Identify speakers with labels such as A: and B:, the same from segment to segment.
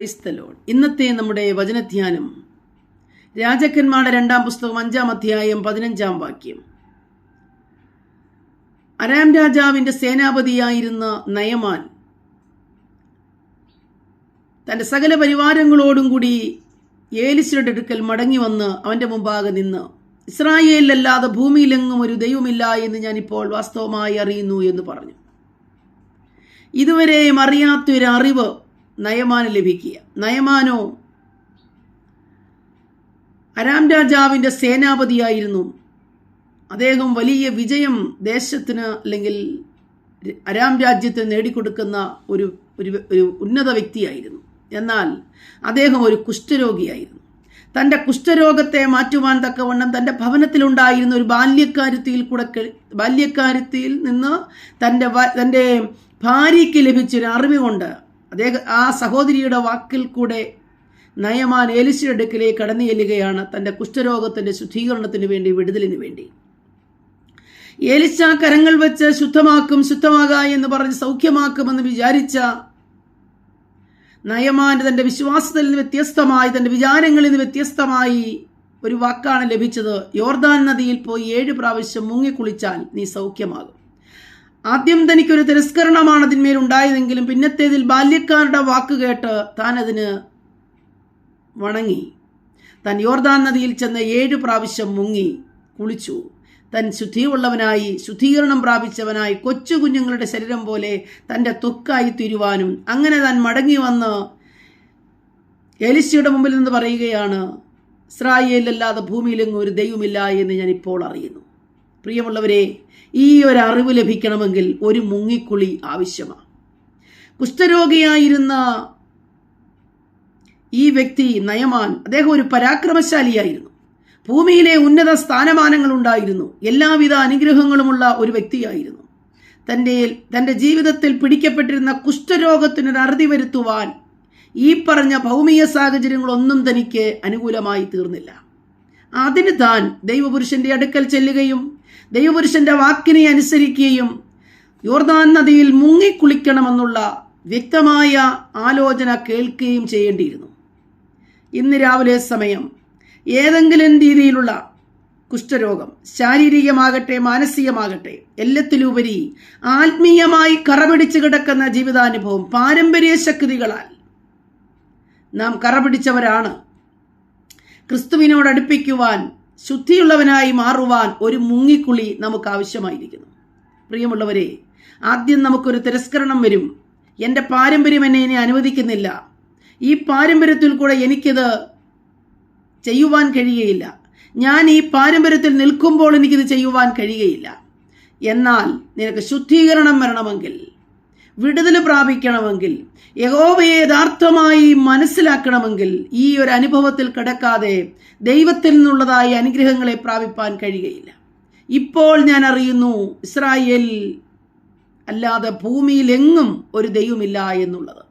A: ക്രൈസ്തലോൺ ഇന്നത്തെ നമ്മുടെ വചനധ്യാനം. രാജാക്കന്മാരുടെ രണ്ടാം പുസ്തകം അഞ്ചാം അധ്യായം പതിനഞ്ചാം വാക്യം. അരാം രാജാവിന്റെ സേനാപതിയായിരുന്ന നയമാൻ തന്റെ സകല പരിവാരങ്ങളോടും കൂടി ഏലിസിയുടെ അടുക്കൽ മടങ്ങി വന്ന് അവന്റെ മുമ്പാകെ നിന്ന് ഇസ്രായേലിലല്ലാതെ ഭൂമിയിലെങ്ങും ഒരു ദൈവമില്ല എന്ന് ഞാനിപ്പോൾ വാസ്തവമായി അറിയുന്നു എന്ന് പറഞ്ഞു. ഇതുവരെയും അറിയാത്തൊരു അറിവ് നയമാന് ലഭിക്കുക. നയമാനോ? അരാം രാജാവിന്റെ സേനാപതിയായിരുന്നു. അദ്ദേഹം വലിയ വിജയം ദേശത്തിന് അല്ലെങ്കിൽ അരാം രാജ്യത്തിന് നേടിക്കൊടുക്കുന്ന ഒരു ഒരു ഉന്നത വ്യക്തിയായിരുന്നു. എന്നാൽ അദ്ദേഹം ഒരു കുഷ്ഠരോഗിയായിരുന്നു. തന്റെ കുഷ്ഠരോഗത്തെ മാറ്റുവാൻ തക്കവണ്ണം തന്റെ ഭവനത്തിലുണ്ടായിരുന്ന ഒരു ബാല്യക്കാരുത്തിയിൽ കൂടെ ബാല്യക്കാരുത്തിയിൽ നിന്ന് തന്റെ തന്റെ ഭാര്യയ്ക്ക് ലഭിച്ചൊരു അറിവ് കൊണ്ട് അദ്ദേഹം ആ സഹോദരിയുടെ വാക്കിൽ കൂടെ നയമാൻ ഏലിശയുടെ അടുക്കിലേക്ക് കടന്നു ചെല്ലുകയാണ് തന്റെ കുഷ്ഠരോഗത്തിന്റെ ശുദ്ധീകരണത്തിന് വേണ്ടി വിടുതലിന് വേണ്ടി. ഏലിച്ച കരങ്ങൾ വെച്ച് ശുദ്ധമാക്കും ശുദ്ധമാക എന്ന് പറഞ്ഞ് സൗഖ്യമാക്കുമെന്ന് വിചാരിച്ച നയമാൻ തന്റെ വിശ്വാസത്തിൽ നിന്ന് വ്യത്യസ്തമായി തന്റെ വിചാരങ്ങളിൽ നിന്ന് വ്യത്യസ്തമായി ഒരു വാക്കാണ് ലഭിച്ചത്. യോർദാൻ നദിയിൽ പോയി ഏഴ് പ്രാവശ്യം മുങ്ങിക്കുളിച്ചാൽ നീ സൗഖ്യമാകും. ആദ്യം തനിക്കൊരു തിരസ്കരണമാണ് അതിന്മേൽ ഉണ്ടായതെങ്കിലും പിന്നത്തേതിൽ ബാല്യക്കാരുടെ വാക്ക് കേട്ട് താൻ അതിന് വണങ്ങി. താൻ യോർദാൻ നദിയിൽ ചെന്ന് ഏഴ് പ്രാവശ്യം മുങ്ങി കുളിച്ചു. തൻ ശുദ്ധിയുള്ളവനായി ശുദ്ധീകരണം പ്രാപിച്ചവനായി കൊച്ചു കുഞ്ഞുങ്ങളുടെ ശരീരം പോലെ തന്റെ തൊക്കായി തീരുവാനും അങ്ങനെ താൻ മടങ്ങി വന്ന് എലിശയുടെ മുമ്പിൽ നിന്ന് പറയുകയാണ് ഇസ്രായേലല്ലാതെ ഭൂമിയിലെങ്ങും ഒരു ദൈവമില്ല എന്ന് ഞാൻ ഇപ്പോൾ അറിയുന്നു. പ്രിയമുള്ളവരെ ഈ ഒരു അറിവ് ലഭിക്കണമെങ്കിൽ ഒരു മുങ്ങിക്കുളി ആവശ്യമാണ്. കുഷ്ഠരോഗിയായിരുന്ന ഈ വ്യക്തി നയമാൻ അദ്ദേഹം ഒരു പരാക്രമശാലിയായിരുന്നു. ഭൂമിയിലെ ഉന്നത സ്ഥാനമാനങ്ങൾ ഉണ്ടായിരുന്നു. എല്ലാവിധ അനുഗ്രഹങ്ങളുമുള്ള ഒരു വ്യക്തിയായിരുന്നു. തന്റെ തന്റെ ജീവിതത്തിൽ പിടിക്കപ്പെട്ടിരുന്ന കുഷ്ഠരോഗത്തിനൊരു അറുതി വരുത്തുവാൻ ഈ പറഞ്ഞ ഭൗമിക സാഹചര്യങ്ങളൊന്നും തനിക്ക് അനുകൂലമായി തീർന്നില്ല. അതിന് താൻ ദൈവപുരുഷന്റെ അടുക്കൽ ചെല്ലുകയും ദൈവപുരുഷന്റെ വാക്കിനെ അനുസരിക്കുകയും യോർദാൻ നദിയിൽ മുങ്ങിക്കുളിക്കണമെന്നുള്ള വ്യക്തമായ ആലോചന കേൾക്കുകയും ചെയ്യേണ്ടിയിരുന്നു. ഇന്ന് രാവിലെ സമയം ഏതെങ്കിലും രീതിയിലുള്ള കുഷ്ഠരോഗം ശാരീരികമാകട്ടെ മാനസികമാകട്ടെ എല്ലാത്തിലുപരി ആത്മീയമായി കറപിടിച്ച് കിടക്കുന്ന ജീവിതാനുഭവം പാരമ്പര്യ ശക്തികളാൽ നാം കറപിടിച്ചവരാണ്. ക്രിസ്തുവിനോട് അടുപ്പിക്കുവാൻ ശുദ്ധിയുള്ളവനായി മാറുവാൻ ഒരു മുങ്ങിക്കുളി നമുക്ക് ആവശ്യമായിരിക്കുന്നു പ്രിയമുള്ളവരെ ആദ്യം നമുക്കൊരു തിരസ്കരണം വരും. എന്റെ പാരമ്പര്യം എന്നെ ഇനി അനുവദിക്കുന്നില്ല. ഈ പാരമ്പര്യത്തിൽ കൂടെ എനിക്കിത് ചെയ്യുവാൻ കഴിയുകയില്ല. ഞാൻ ഈ പാരമ്പര്യത്തിൽ നിൽക്കുമ്പോൾ എനിക്കിത് ചെയ്യുവാൻ കഴിയുകയില്ല. എന്നാൽ നിനക്ക് ശുദ്ധീകരണം വരണമെങ്കിൽ വിടുതൽ പ്രാപിക്കണമെങ്കിൽ യഹോവയെ യഥാർത്ഥമായി മനസ്സിലാക്കണമെങ്കിൽ ഈ ഒരു അനുഭവത്തിൽ കിടക്കാതെ ദൈവത്തിൽ നിന്നുള്ളതായി അനുഗ്രഹങ്ങളെ പ്രാപിപ്പാൻ കഴിയുകയില്ല. ഇപ്പോൾ ഞാൻ അറിയുന്നു ഇസ്രായേൽ അല്ലാതെ ഭൂമിയിലെങ്ങും ഒരു ദൈവമില്ല എന്നുള്ളത്.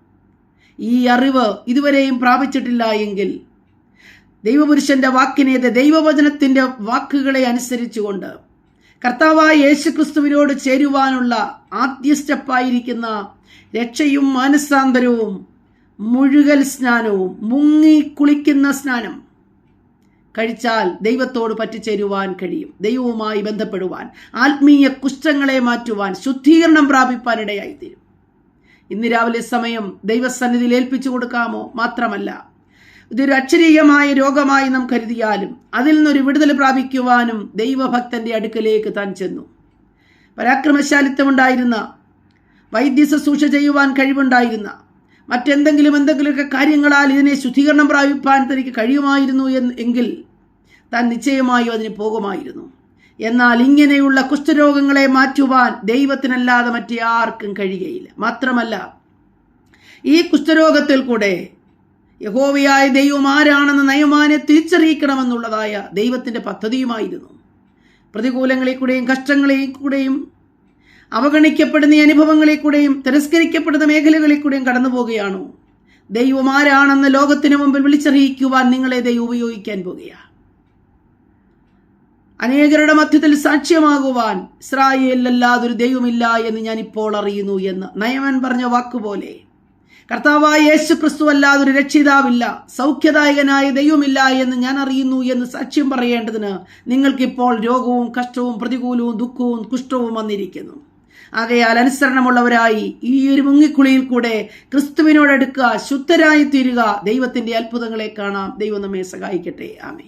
A: ഈ അറിവ് ഇതുവരെയും പ്രാപിച്ചിട്ടില്ല എങ്കിൽ ദൈവപുരുഷന്റെ വാക്കിനേത് ദൈവവചനത്തിന്റെ വാക്കുകളെ അനുസരിച്ചുകൊണ്ട് കർത്താവായ യേശുക്രിസ്തുവിനോട് ചേരുവാനുള്ള ആദ്യ സ്റ്റെപ്പായിരിക്കുന്ന രക്ഷയും മാനസാന്തരവും മുഴുകൽ സ്നാനവും മുങ്ങി കുളിക്കുന്ന സ്നാനം കഴിച്ചാൽ ദൈവത്തോട് പറ്റിച്ചേരുവാൻ കഴിയും. ദൈവവുമായി ബന്ധപ്പെടുവാൻ ആത്മീയ കുഷ്ഠങ്ങളെ മാറ്റുവാൻ ശുദ്ധീകരണം പ്രാപിപ്പാൻ ഇടയായിത്തീരും ഇന്ന് രാവിലെ സമയം ദൈവസന്നിധിയിൽ ഏൽപ്പിച്ചു കൊടുക്കാമോ? മാത്രമല്ല ഇതൊരു അക്ഷരീയമായ രോഗമായി നാം കരുതിയാലും അതിൽ നിന്നൊരു വിടുതൽ പ്രാപിക്കുവാനും ദൈവഭക്തന്റെ അടുക്കലേക്ക് താൻ ചെന്നു. പരാക്രമശാലിത്വമുണ്ടായിരുന്ന വൈദ്യ ശുശ്രൂഷ ചെയ്യുവാൻ കഴിവുണ്ടായിരുന്ന മറ്റെന്തെങ്കിലും എന്തെങ്കിലുമൊക്കെ കാര്യങ്ങളാൽ ഇതിനെ ശുദ്ധീകരണം പ്രാപിപ്പാൻ തനിക്ക് കഴിയുമായിരുന്നു എങ്കിൽ താൻ നിശ്ചയമായും അതിന് പോകുമായിരുന്നു. എന്നാൽ ഇങ്ങനെയുള്ള കുഷ്ഠരോഗങ്ങളെ മാറ്റുവാൻ ദൈവത്തിനല്ലാതെ മറ്റേ ആർക്കും കഴിയുകയില്ല മാത്രമല്ല ഈ കുഷ്ഠരോഗത്തിൽ കൂടെ യഹോവയായ ദൈവം ആരാണെന്ന് നയമാനെ തിരിച്ചറിയിക്കണമെന്നുള്ളതായ ദൈവത്തിന്റെ പദ്ധതിയുമായിരുന്നു. പ്രതികൂലങ്ങളെ കൂടെയും കഷ്ടങ്ങളെ കൂടെയും അവഗണിക്കപ്പെടുന്ന അനുഭവങ്ങളെ കൂടെയും തിരസ്കരിക്കപ്പെടുന്ന മേഖലകളിൽ കൂടെയും കടന്നു പോവുകയാണോ ദൈവം ആരാണെന്ന് ലോകത്തിന് മുമ്പിൽ വിളിച്ചറിയിക്കുവാൻ നിങ്ങളെ ദൈവം ഉപയോഗിക്കാൻ പോകുകയാണ് അനേകരുടെ മധ്യത്തിൽ സാക്ഷ്യമാകുവാൻ ഇസ്രായേലിലല്ലാതൊരു ദൈവമില്ല എന്ന് ഞാൻ ഇപ്പോൾ അറിയുന്നു എന്ന് നയമൻ പറഞ്ഞ വാക്കുപോലെ കർത്താവായ യേശു ക്രിസ്തു അല്ലാതെ ഒരു രക്ഷിതാവില്ല സൗഖ്യദായകനായ ദൈവമില്ല എന്ന് ഞാൻ അറിയുന്നു എന്ന് സാക്ഷ്യം പറയേണ്ടതിന് നിങ്ങൾക്കിപ്പോൾ രോഗവും കഷ്ടവും പ്രതികൂലവും ദുഃഖവും കുഷ്ഠവും വന്നിരിക്കുന്നു. ആകയാൽ അനുസരണമുള്ളവരായി ഈ ഒരു മുങ്ങിക്കുളിയിൽ കൂടെ ക്രിസ്തുവിനോടെടുക്കുക ശുദ്ധരായി തീരുക ദൈവത്തിന്റെ അത്ഭുതങ്ങളെ കാണാം. ദൈവം നമ്മെ സഹായിക്കട്ടെ. ആമേ